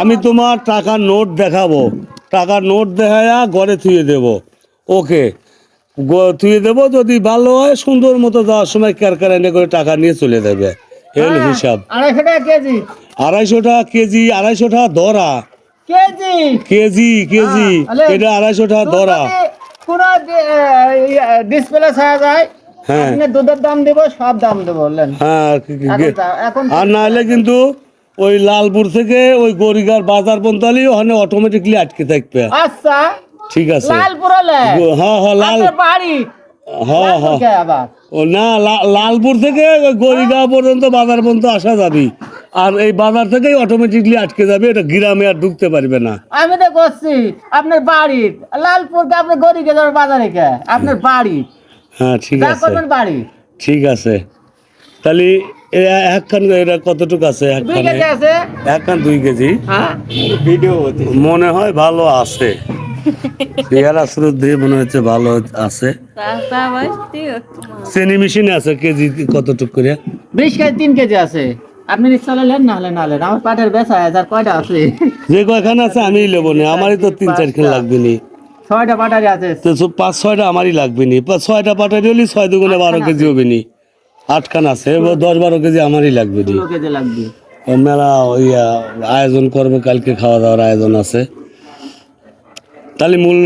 আমি তোমার টাকার নোট দেখাবো। টাকার নোট দেখায়া ঘরে থুয়ে দেব। ওকে। থুয়ে দেবো যদি ভালো হয় সুন্দর মতো যাওয়ার সময় ক্যারকার এনে করে টাকা নিয়ে চলে যাবে। এল হিসাব। আড়াইশো টাকা কেজি। আড়াইশো টাকা কেজি আড়াইশো টাকা ধরা কেজি? KG KG. হ্যাঁ, এটা আড়াইশো টাকা ধরা ডিসপ্লে ছাড়া যায় হ্যাঁ। দুধের দাম দেব সব দাম দেবো বললেন। হ্যাঁ আর না হলে কিন্তু ওই লালপুর থেকে ওই গরিগার বাজার পন্তালি ওখানে অটোমেটিকলি আটকে থাকবে। আচ্ছা। ঠিক আছে। লালপুর হ্যাঁ হ্যাঁ লাল আপনার বাড়ি? হ্যাঁ হ্যাঁ। ও না লালপুর থেকে গরিগাঁও পর্যন্ত বাজার পর্যন্ত আসা যাবে। আর এই বাজার থেকেই অটোমেটিকলি আটকে যাবে এটা গ্রামে আর ঢুকতে পারবে না। আমি তো করছি আপনার বাড়ি লালপুর কে আপনি গড়ি কে যাবেন বাজারে কে? আপনার বাড়ি। হ্যাঁ ঠিক আছে। বাড়ি। ঠিক আছে। তাহলে একখান এটা কতটুকু আছে? দুই একখানে কেজি আছে। একখান দুই কেজি? হ্যাঁ। মনে হয় ভালো আছে। পেয়ারা স্রোত দিয়ে মনে হচ্ছে ভালো আছে। চেনি মেশিনে আছে কেজি কতটুকু করে? বিশ কেজি তিন কেজি আছে। আপনি রিক্সা নেন না হলে না হলেন। আমার পাটের বেচা হাজার কয়টা আছে? যে কয়খানে আছে আমি নেব না। আমারই তো তিন চারখান লাগবে নি। ছয়টা পাটারি আছে। তো পাঁচ ছয়টা আমারই লাগবে নি। ছয়টা পাঠাই হলে ছয় দুগুণে বারো কেজি হবে নি। আটখান আছে দশ বারো কেজি আমারই লাগবে মেলা ওই আয়োজন করবে কালকে খাওয়া দাওয়ার আয়োজন আছে। তাহলে মূল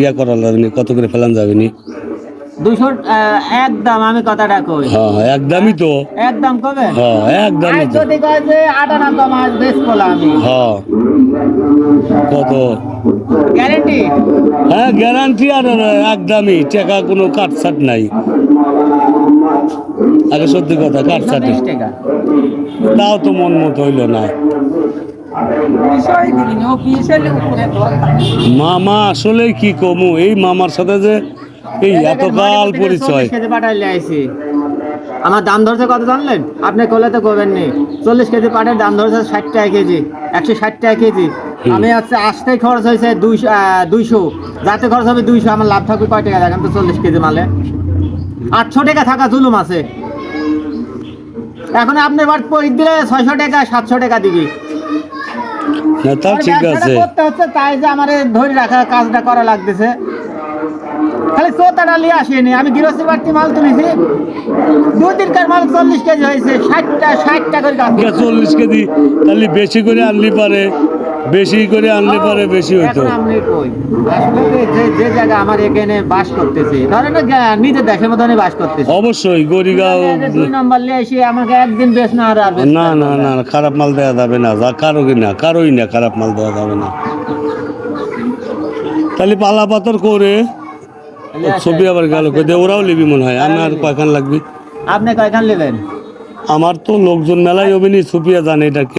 ইয়া করা লাগবে কত করে ফেলান যাবে নি? দুশো একদম আমি কথাটা কই। হ্যাঁ হ্যাঁ একদমই তো। একদম কবে? হ্যাঁ একদমই তো। যদি কয় যে আটানা কম আজ বেশ করলাম আমি। হ্যাঁ। কত? গ্যারেন্টি হ্যাঁ গ্যারান্টি আর একদমই টাকা কোনো কাটছাট নাই। আগে সত্যি কথা বিশ টাকা। তাও তো মন মতো হইল না। মামা আসলে কি কমু? এই মামার সাথে যে এই এতকাল পরিচয়। আমার দাম ধরছে কত জানলেন? আপনি কলে তো করবেন নি। চল্লিশ কেজি পাটের দাম ধরছে ষাট টাকা কেজি একশো ষাট টাকা কেজি। আমি হচ্ছে আসতেই খরচ হয়েছে দুইশো দুইশো। যাতে খরচ হবে দুইশো আমার লাভ থাকবে কয় টাকা? দেখেন তো চল্লিশ কেজি মালে। আটশো টাকা থাকা জুলুম আছে। এখন আপনার বাড়ি পরি দিলে ছয়শো টাকা সাতশো টাকা দিবি। তা ঠিক আছে। করতে হচ্ছে তাই যে আমার ধরে রাখা কাজটা করা লাগতেছে। খালি চোতাটা নিয়ে আসিনি আমি গৃহস্থী বাড়তি মাল তুলেছি। দু দিনকার মাল চল্লিশ কেজি হয়েছে ষাটটা ষাটটা করে চল্লিশ কেজি? তাহলে বেশি করে আনলি পারে। বেশি করে আনলে পারে বেশি হইতো। আমি কই? যে যে জায়গা আমার এখানে বাস করতেছে ধরেন দেশের মতনই বাস করতেছে। অবশ্যই গরিগাঁও দুই নম্বর নিয়ে এসে আমাকে একদিন বেশ না আর না না না খারাপ মাল দেওয়া যাবে না যা কারও না কারোই না খারাপ মাল দেওয়া যাবে না। তাহলে পালা পাথর করে ছবি আবার গেল কই ওরাও মনে হয় আমি আর কয়খান লাগবি? আপনি কয়খান নেবেন? আমার তো লোকজন মেলাই হবে নি ছুপিয়া জানে এটা